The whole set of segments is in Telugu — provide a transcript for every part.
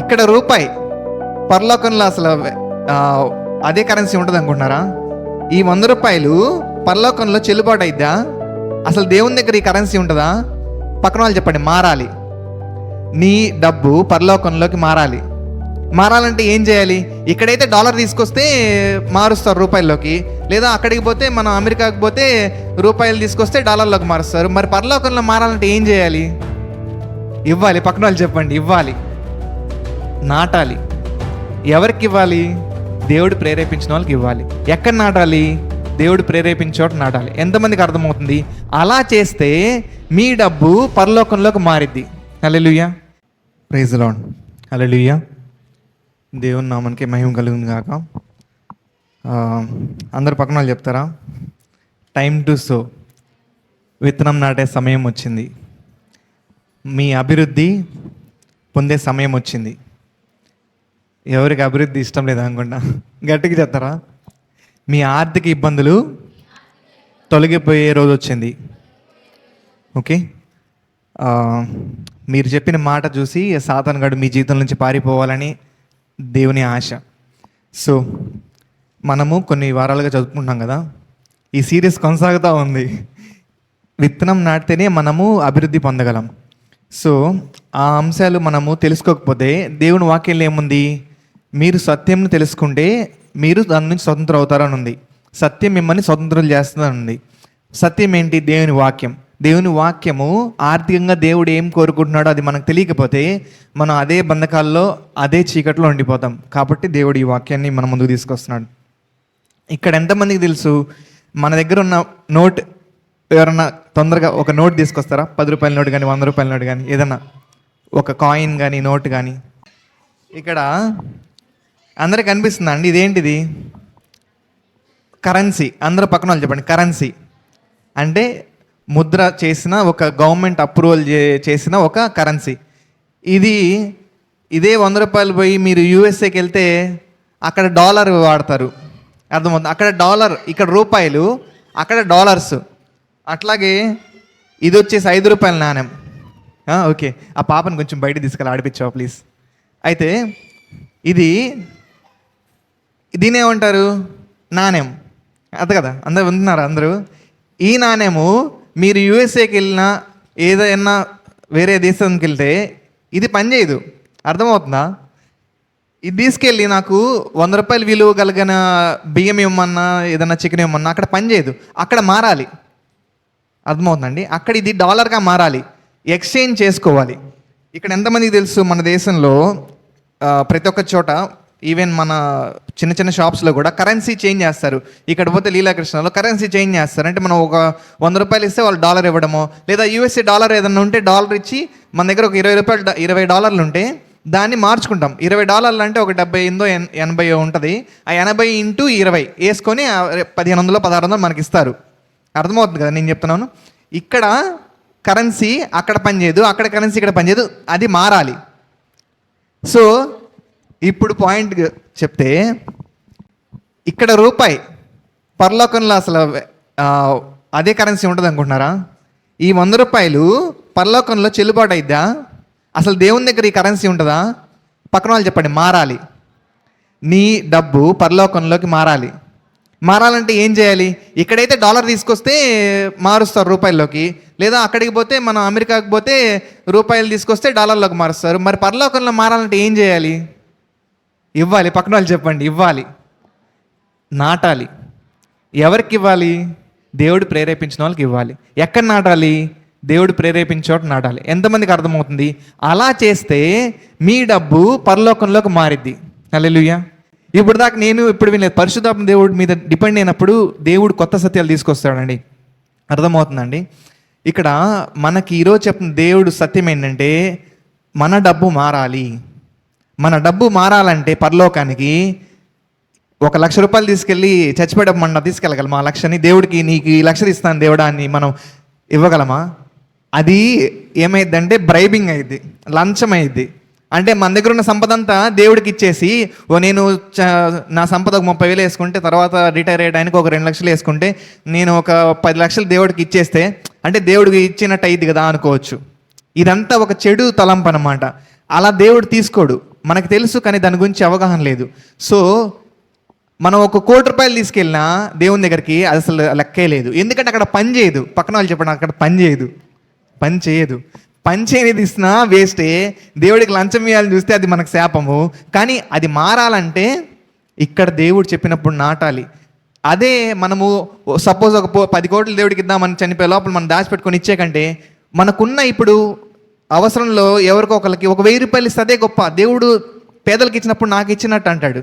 ఇక్కడ రూపాయి పరలోకంలో అసలు అదే కరెన్సీ ఉంటుంది అనుకుంటున్నారా ఈ వంద రూపాయలు పరలోకంలో చెల్లుబాటు అయిద్దా అసలు దేవుని దగ్గర ఈ కరెన్సీ ఉంటుందా? పక్కన వాళ్ళు చెప్పండి మారాలి. నీ డబ్బు పరలోకంలోకి మారాలి. మారాలంటే ఏం చేయాలి? ఇక్కడైతే డాలర్ తీసుకొస్తే మారుస్తారు రూపాయల్లోకి. లేదా అక్కడికి పోతే మనం అమెరికాకి పోతే రూపాయలు తీసుకొస్తే డాలర్లోకి మారుస్తారు. మరి పరలోకంలో మారాలంటే ఏం చేయాలి? ఇవ్వాలి పక్కన వాళ్ళు చెప్పండి ఇవ్వాలి. నాటాలి. ఎవరికి ఇవ్వాలి? దేవుడు ప్రేరేపించిన వాళ్ళకి ఇవ్వాలి. ఎక్కడ నాటాలి? దేవుడు ప్రేరేపించోట నాటాలి. ఎంతమందికి అర్థమవుతుంది? అలా చేస్తే మీ డబ్బు పరలోకంలోకి మారిద్ది. హల్లెలూయా. Praise lord hallelujah. దేవుని నామనికి మహిమ కలుగుంది కాక అందరు పక్కన వాళ్ళు చెప్తారా? Time to sow. విత్తనం నాటే సమయం వచ్చింది. మీ అభివృద్ధి పొందే సమయం వచ్చింది. ఎవరికి అభివృద్ధి ఇష్టం లేదు అనుకుంటా. గట్టిగా చెప్తారా? మీ ఆర్థిక ఇబ్బందులు తొలగిపోయే రోజు వచ్చింది. ఓకే? మీరు చెప్పిన మాట చూసి సాతనగాడు మీ జీవితం నుంచి పారిపోవాలని దేవుని ఆశ. సో మనము కొన్ని వారాలుగా చదువుకుంటున్నాం కదా. ఈ సిరీస్ కొనసాగుతూ ఉంది. విత్తనం నాటితేనే మనము అభివృద్ధి పొందగలం. సో ఆ అంశాలు మనము తెలుసుకోకపోతే దేవుని వాక్యంలో ఏముంది? మీరు సత్యంను తెలుసుకుంటే మీరు దాని నుంచి స్వతంత్రం అవుతారని ఉంది. సత్యం మిమ్మల్ని స్వతంత్రం చేస్తుందనుంది సత్యం ఏంటి? దేవుని వాక్యం. దేవుని వాక్యము ఆర్థికంగా దేవుడు ఏం కోరుకుంటున్నాడో అది మనకు తెలియకపోతే మనం అదే బంధకాల్లో అదే చీకట్లో ఉండిపోతాం. కాబట్టి దేవుడు ఈ వాక్యాన్ని మన ముందుకు తీసుకొస్తున్నాడు. ఇక్కడ ఎంతమందికి తెలుసు? మన దగ్గర ఉన్న నోట్ ఎవరన్నా తొందరగా ఒక నోట్ తీసుకొస్తారా? పది రూపాయల నోట్ కానీ వంద రూపాయల నోట్ కానీ ఏదన్నా ఒక కాయిన్ కానీ నోట్ కానీ. ఇక్కడ అందరికి అనిపిస్తుందా అండి? ఇదేంటిది? కరెన్సీ. అందరు పక్కన వాళ్ళు చెప్పండి. కరెన్సీ. అంటే ముద్ర చేసిన ఒక గవర్నమెంట్ అప్రూవల్ చే- చేసిన ఒక కరెన్సీ. ఇది ఇదే వంద రూపాయలు పోయి మీరు యూఎస్ఏకి వెళ్తే అక్కడ డాలర్ వాడతారు. అర్థమవుతుంది? అక్కడ డాలర్ ఇక్కడ రూపాయలు అక్కడ డాలర్స్. అట్లాగే ఇది వచ్చేసి ఐదు రూపాయల నాణ్యం ఓకే. ఆ పాపను కొంచెం బయట తీసుకెళ్ళి ఆడిపించావు ప్లీజ్? అయితే ఇది దీని ఏమంటారు నాణ్యం అదే కదా అందరు ఉంటున్నారు అందరూ? ఈ నాణ్యము మీరు యూఎస్ఏకి వెళ్ళినా ఏదైనా వేరే దేశానికి వెళ్తే ఇది పనిచేయదు అర్థమవుతుందా? ఇది తీసుకెళ్ళి నాకు వంద రూపాయలు విలువ కలిగిన బియ్యం ఇవ్వమన్నా ఏదైనా చికెన్ ఇవ్వమన్నా అక్కడ పనిచేయదు అక్కడ మారాలి. అర్థమవుతుందండి? అక్కడ ఇది డాలర్గా మారాలి. ఎక్స్చేంజ్ చేసుకోవాలి. ఇక్కడ ఎంతమందికి తెలుసు? మన దేశంలో ప్రతి ఒక్క చోట ఈవెన్ మన చిన్న చిన్న షాప్స్లో కూడా కరెన్సీ చేంజ్ చేస్తారు. ఇక్కడ పోతే లీలాకృష్ణలో కరెన్సీ చేంజ్ చేస్తారు. అంటే మనం ఒక వంద రూపాయలు ఇస్తే వాళ్ళు డాలర్ ఇవ్వడమో లేదా యూఎస్ఏ డాలర్ ఏదైనా ఉంటే డాలర్ ఇచ్చి మన దగ్గర ఒక ఇరవై రూపాయలు ఇరవై డాలర్లు ఉంటే దాన్ని మార్చుకుంటాం. ఇరవై డాలర్లు అంటే ఒక డెబ్బై ఎనిమిదో ఎన్- ఎనభై ఉంటుంది. ఆ ఎనభై ఇంటూ ఇరవై వేసుకొని పదిహేను వందలు పదహారు వందలు మనకి ఇస్తారు. అర్థమవుతుంది కదా నేను చెప్తున్నాను? ఇక్కడ కరెన్సీ అక్కడ పనిచేయదు అక్కడ కరెన్సీ ఇక్కడ పనిచేయదు అది మారాలి. సో ఇప్పుడు పాయింట్ చెప్తే ఇక్కడ రూపాయి పరలోకంలో అసలు అదే కరెన్సీ ఉంటుంది అనుకుంటున్నారా? ఈ వంద రూపాయలు పరలోకంలో చెల్లుబాటు అయిద్దా? అసలు దేవుని దగ్గర ఈ కరెన్సీ ఉంటుందా? పక్కన వాళ్ళు చెప్పండి మారాలి. నీ డబ్బు పరలోకంలోకి మారాలి. మారాలంటే ఏం చేయాలి? ఇక్కడైతే డాలర్ తీసుకొస్తే మారుస్తారు రూపాయల్లోకి. లేదా అక్కడికి పోతే మనం అమెరికాకి పోతే రూపాయలు తీసుకొస్తే డాలర్లోకి మారుస్తారు. మరి పరలోకంలో మారాలంటే ఏం చేయాలి? ఇవ్వాలి పక్కన వాళ్ళు చెప్పండి ఇవ్వాలి నాటాలి. ఎవరికి ఇవ్వాలి? దేవుడు ప్రేరేపించిన వాళ్ళకి ఇవ్వాలి. ఎక్కడ నాటాలి? దేవుడు ప్రేరేపించోట నాటాలి. ఎంతమందికి అర్థమవుతుంది? అలా చేస్తే మీ డబ్బు పరలోకంలోకి మారిద్ది. హల్లెలూయా. ఇప్పుడు దాకా నేను ఇప్పుడు వినలేదు పరిశుధాత్మ దేవుడి మీద డిపెండ్ అయినప్పుడు దేవుడు కొత్త సత్యాలు తీసుకొస్తాడండి. అర్థమవుతుందండి? ఇక్కడ మనకి ఈరోజు చెప్పిన దేవుడు సత్యం ఏంటంటే మన డబ్బు మారాలి. మన డబ్బు మారాలంటే పరలోకానికి ఒక లక్ష రూపాయలు తీసుకెళ్ళి చచ్చిపోయడం తీసుకెళ్ళగలమా? ఆ లక్షని దేవుడికి నీకు ఈ లక్షలు ఇస్తాను దేవుడా అని మనం ఇవ్వగలమా? అది ఏమైందంటే బ్రైబింగ్ అయింది లంచం అయింది అంటే మన దగ్గర ఉన్న సంపద అంతా దేవుడికి ఇచ్చేసి ఓ నేను చ- నా సంపద ఒక ముప్పై వేలు వేసుకుంటే తర్వాత రిటైర్ అయ్యడానికి ఒక రెండు లక్షలు వేసుకుంటే నేను ఒక పది లక్షలు దేవుడికి ఇచ్చేస్తే అంటే దేవుడికి ఇచ్చినట్టు అయింది కదా అనుకోవచ్చు. ఇదంతా ఒక చెడు తలంపు అనమాట అలా దేవుడు తీసుకోడు. మనకు తెలుసు కానీ దాని గురించి అవగాహన లేదు. సో మనం ఒక కోటి రూపాయలు తీసుకెళ్ళినా దేవుని దగ్గరికి అది అసలు లెక్కే లేదు. ఎందుకంటే అక్కడ పని చేయదు. పక్కన వాళ్ళు చెప్పండి అక్కడ పని చేయదు. పని చేయదు. పని చేయనిది ఇస్తున్నా వేస్టే. దేవుడికి లంచం ఇవ్వాలని చూస్తే అది మనకు శాపము. కానీ అది మారాలంటే ఇక్కడ దేవుడు చెప్పినప్పుడు నాటాలి. అదే మనము సపోజ్ ఒక పది కోట్లు దేవుడికి ఇద్దామని చనిపోయే లోపల మనం దాచిపెట్టుకొని ఇచ్చే కంటే మనకున్న ఇప్పుడు అవసరంలో ఎవరికో ఒకరికి ఒక వెయ్యి రూపాయలు ఇస్తే అదే గొప్ప. దేవుడు పేదలకు ఇచ్చినప్పుడు నాకు ఇచ్చినట్టు అంటాడు.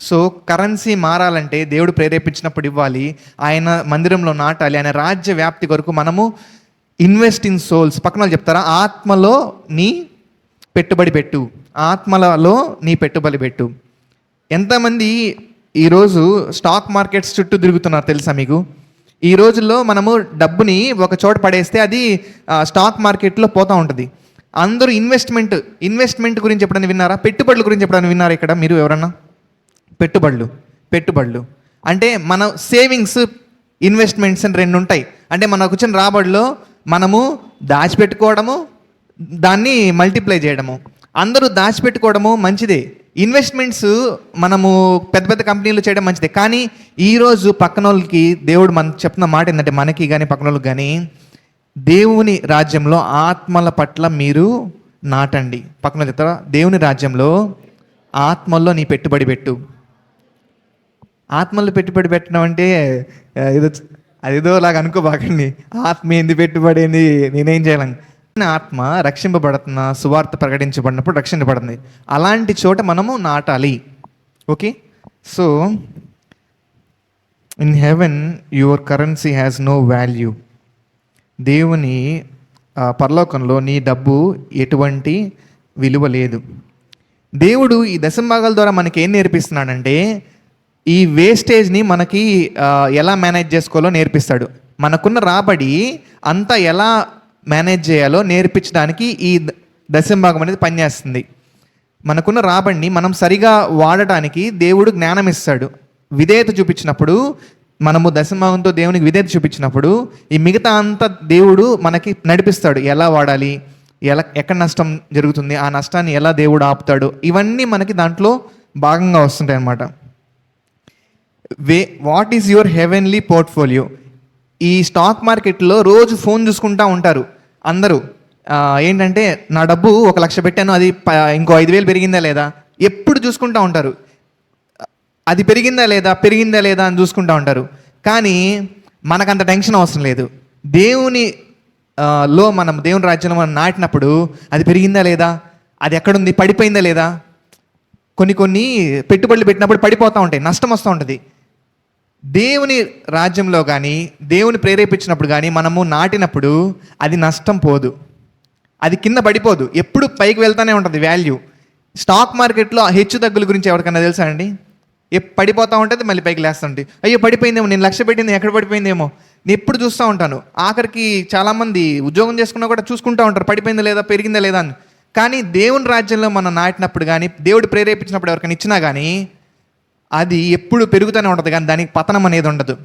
సో కరెన్సీ మారాలంటే దేవుడు ప్రేరేపించినప్పుడు ఇవ్వాలి. ఆయన మందిరంలో నాటాలి. ఆయన రాజ్య వ్యాప్తి కొరకు మనము ఇన్వెస్ట్ ఇన్ సోల్స్. పక్కన వాళ్ళు చెప్తారా? ఆత్మలో నీ పెట్టుబడి పెట్టు. ఆత్మలలో నీ పెట్టుబడి పెట్టు. ఎంతమంది ఈరోజు స్టాక్ మార్కెట్స్ చుట్టూ తిరుగుతున్నారు తెలుసా మీకు? ఈ రోజుల్లో మనము డబ్బుని ఒక చోట పడేస్తే అది స్టాక్ మార్కెట్లో పోతూ ఉంటుంది. అందరూ ఇన్వెస్ట్మెంట్ ఇన్వెస్ట్మెంట్ గురించి ఎప్పుడైనా విన్నారా? పెట్టుబడుల గురించి ఎప్పుడైనా విన్నారా ఇక్కడ మీరు ఎవరన్నా? పెట్టుబడులు పెట్టుబడులు. అంటే మన సేవింగ్స్ ఇన్వెస్ట్మెంట్స్ అని రెండు ఉంటాయి. అంటే మనకు వచ్చిన రాబడిలో మనము దాచిపెట్టుకోవడము దాన్ని మల్టిప్లై చేయడము. అందరూ దాచిపెట్టుకోవడము మంచిదే. ఇన్వెస్ట్మెంట్స్ మనము పెద్ద పెద్ద కంపెనీలు చేయడం మంచిదే. కానీ ఈరోజు పక్కన వాళ్ళకి దేవుడు మన చెప్తున్న మాట ఏంటంటే మనకి కానీ పక్కన వాళ్ళకి కానీ దేవుని రాజ్యంలో ఆత్మల పట్ల మీరు నాటండి. పక్కన చెప్తారా? దేవుని రాజ్యంలో ఆత్మల్లో నీ పెట్టుబడి పెట్టు. ఆత్మల్లో పెట్టుబడి పెట్టడం అంటే ఏదో అదేదో లాగా అనుకోబాకండి. ఆత్మ ఏంది పెట్టుబడి ఏంది? నేనేం చేయలేను ఆత్మ రక్షింపబడుతున్న సువార్త ప్రకటించబడినప్పుడు రక్షించబడుతుంది అలాంటి చోట మనము నాటాలి. Okay? So in heaven your currency has no value దేవుని పరలోకంలో నీ డబ్బు ఎటువంటి విలువ లేదు. దేవుడు ఈ దశంభాగాల ద్వారా మనకి ఏం నేర్పిస్తున్నాడంటే ఈ వేస్టేజ్ని మనకి ఎలా మేనేజ్ చేసుకోవాలో నేర్పిస్తాడు. మనకున్న రాబడి అంతా ఎలా మేనేజ్ చేయాలో నేర్పించడానికి ఈ ద- దశంభాగం అనేది పనిచేస్తుంది. మనకున్న రాబడిని మనం సరిగా వాడటానికి దేవుడు జ్ఞానం ఇస్తాడు విధేయత చూపించినప్పుడు మనము దశమాగంతో దేవునికి విధేయత చూపించినప్పుడు ఈ మిగతా అంత దేవుడు మనకి నడిపిస్తాడు. ఎలా వాడాలి? ఎలా ఎక్కడ నష్టం జరుగుతుంది? ఆ నష్టాన్ని ఎలా దేవుడు ఆపుతాడు? ఇవన్నీ మనకి దాంట్లో భాగంగా వస్తుంటాయి అన్నమాట. Way what is your heavenly portfolio ఈ స్టాక్ మార్కెట్లో రోజు ఫోన్ చూసుకుంటూ ఉంటారు. అందరూ ఏంటంటే నా డబ్బు ఒక లక్ష పెట్టాను అది ప- ఇంకో ఐదు వేలు పెరిగిందా లేదా? ఎప్పుడు చూసుకుంటా ఉంటారు. అది పెరిగిందా లేదా పెరిగిందా లేదా అని చూసుకుంటూ ఉంటారు. కానీ మనకంత టెన్షన్ అవసరం లేదు. దేవుని లో మనం దేవుని రాజ్యంలో మనం నాటినప్పుడు అది పెరిగిందా లేదా అది ఎక్కడుంది పడిపోయిందా లేదా కొన్ని కొన్ని పెట్టుబడులు పెట్టినప్పుడు పడిపోతూ ఉంటాయి నష్టం వస్తూ ఉంటుంది. దేవుని రాజ్యంలో కానీ దేవుని ప్రేరేపించినప్పుడు కానీ మనము నాటినప్పుడు అది నష్టం పోదు. అది కింద పడిపోదు. ఎప్పుడు పైకి వెళ్తూనే ఉంటుంది వాల్యూ స్టాక్ మార్కెట్లో హెచ్చు తగ్గుల గురించి ఎవరికైనా తెలుసా అండి? ఎప్ పడిపోతూ ఉంటుంది మళ్ళీ పైకి లేస్తుంటే. అయ్యో పడిపోయిందేమో నేను లక్ష్య పెట్టింది ఎక్కడ పడిపోయిందేమో. నేను ఎప్పుడు చూస్తూ ఉంటాను. ఆఖరికి చాలామంది ఉద్యోగం చేసుకున్నా కూడా చూసుకుంటూ ఉంటారు పడిపోయిందా లేదా పెరిగిందా లేదా అని. కానీ దేవుని రాజ్యంలో మనం నాటినప్పుడు కానీ దేవుడు ప్రేరేపించినప్పుడు ఎవరికైనా ఇచ్చినా కానీ అది ఎప్పుడు పెరుగుతూనే ఉంటుంది కానీ దానికి పతనం అనేది ఉండదు.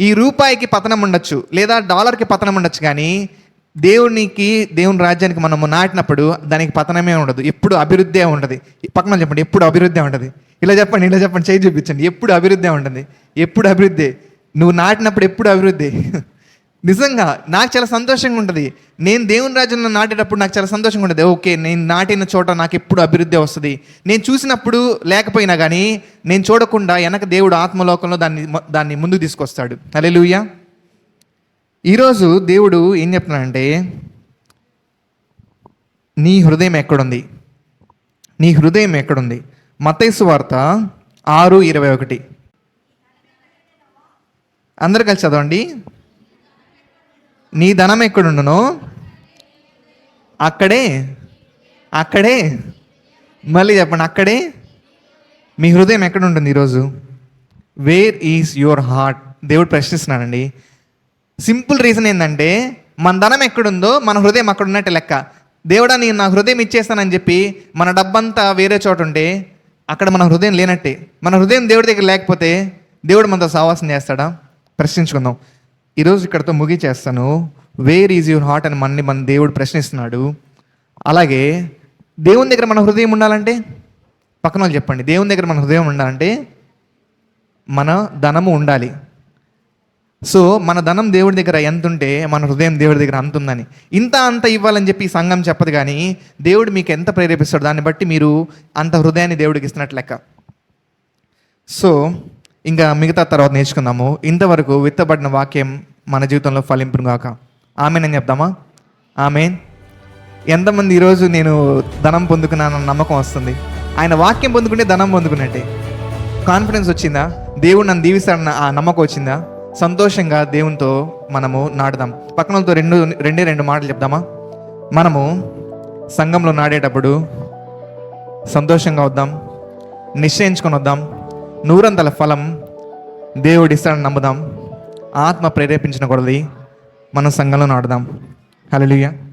ఈ రూపాయికి పతనం ఉండొచ్చు లేదా డాలర్కి పతనం ఉండొచ్చు కానీ దేవునికి దేవుని రాజ్యానికి మనము నాటినప్పుడు దానికి పతనమే ఉండదు. ఎప్పుడు అభివృద్ధి ఉంటుంది పక్కన చెప్పండి ఎప్పుడు అభివృద్ధి ఉంటుంది ఇలా చెప్పండి ఇలా చెప్పండి చేయి చూపించండి. ఎప్పుడు అభివృద్ధి ఉంటుంది? ఎప్పుడు అభివృద్ధి? నువ్వు నాటినప్పుడు ఎప్పుడు అభివృద్ధి? నిజంగా నాకు చాలా సంతోషంగా ఉంటుంది. నేను దేవుని రాజ్యంలో నాటేటప్పుడు నాకు చాలా సంతోషంగా ఉంటుంది. ఓకే నేను నాటిన చోట నాకు ఎప్పుడు అభివృద్ధి వస్తుంది. నేను చూసినప్పుడు లేకపోయినా కానీ నేను చూడకుండా వెనక దేవుడు ఆత్మలోకంలో దాన్ని దాన్ని ముందుకు తీసుకొస్తాడు. అలెలుయ్యా ఈరోజు దేవుడు ఏం చెప్తున్నాడంటే నీ హృదయం ఎక్కడుంది? నీ హృదయం ఎక్కడుంది? మతైసు వార్త ఆరు ఇరవై ఒకటి. అందరు కలిసి చదవండి. నీ ధనం ఎక్కడుండునో? అక్కడే అక్కడే. మళ్ళీ చెప్పండి అక్కడే. మీ హృదయం ఎక్కడ ఉంటుంది ఈరోజు? వేర్ ఈజ్ యువర్ హార్ట్ దేవుడు ప్రశ్నిస్తున్నానండి సింపుల్ రీజన్ ఏంటంటే మన ధనం ఎక్కడుందో మన హృదయం అక్కడ ఉన్నట్టు లెక్క. దేవుడా నేను నా హృదయం ఇచ్చేస్తానని చెప్పి మన డబ్బంతా వేరే చోట ఉంటే అక్కడ మన హృదయం లేనట్టే. మన హృదయం దేవుడి దగ్గర లేకపోతే దేవుడు మనతో సావాసం చేస్తాడా? ప్రశ్నించుకుందాం. ఈరోజు ఇక్కడతో ముగిచేస్తాను. వేర్ ఈజ్ యువర్ హార్ట్ అని మనని మన దేవుడు ప్రశ్నిస్తున్నాడు. అలాగే దేవుని దగ్గర మన హృదయం ఉండాలంటే పక్కన వాళ్ళు చెప్పండి. దేవుని దగ్గర మన హృదయం ఉండాలంటే మన ధనము ఉండాలి. సో మన ధనం దేవుడి దగ్గర ఎంత ఉంటే మన హృదయం దేవుడి దగ్గర అంత ఉందని ఇంత అంత ఇవ్వాలని చెప్పి సంఘం చెప్పదు కానీ దేవుడు మీకు ఎంత ప్రేరేపిస్తాడు దాన్ని బట్టి మీరు అంత హృదయాన్ని దేవుడికి ఇస్తున్నట్లు లెక్క. సో ఇంకా మిగతా తర్వాత నేర్చుకుందాము. ఇంతవరకు విత్తబడిన వాక్యం మన జీవితంలో ఫలింపును గాక. ఆమెనని చెప్దామా? ఆమెన్. ఎంతమంది ఈరోజు నేను ధనం పొందుకున్నానన్న నమ్మకం వస్తుంది. ఆయన వాక్యం పొందుకుంటే ధనం పొందుకున్నట్టే. కాన్ఫిడెన్స్ వచ్చిందా? దేవుడు నన్ను దీవిస్తాడన్న ఆ నమ్మకం వచ్చిందా? సంతోషంగా దేవునితో మనము నాటుదాం. పక్కనతో రెండు రెండే రెండు మాటలు చెప్దామా? మనము సంఘంలో నాడేటప్పుడు సంతోషంగా వద్దాం నిశ్చయించుకొని వద్దాం నూరంతల ఫలం దేవుడు ఇస్తాడని నమ్ముదాం ఆత్మ ప్రేరేపించిన కొలది మనం సంఘంలో నాటుదాం. హలో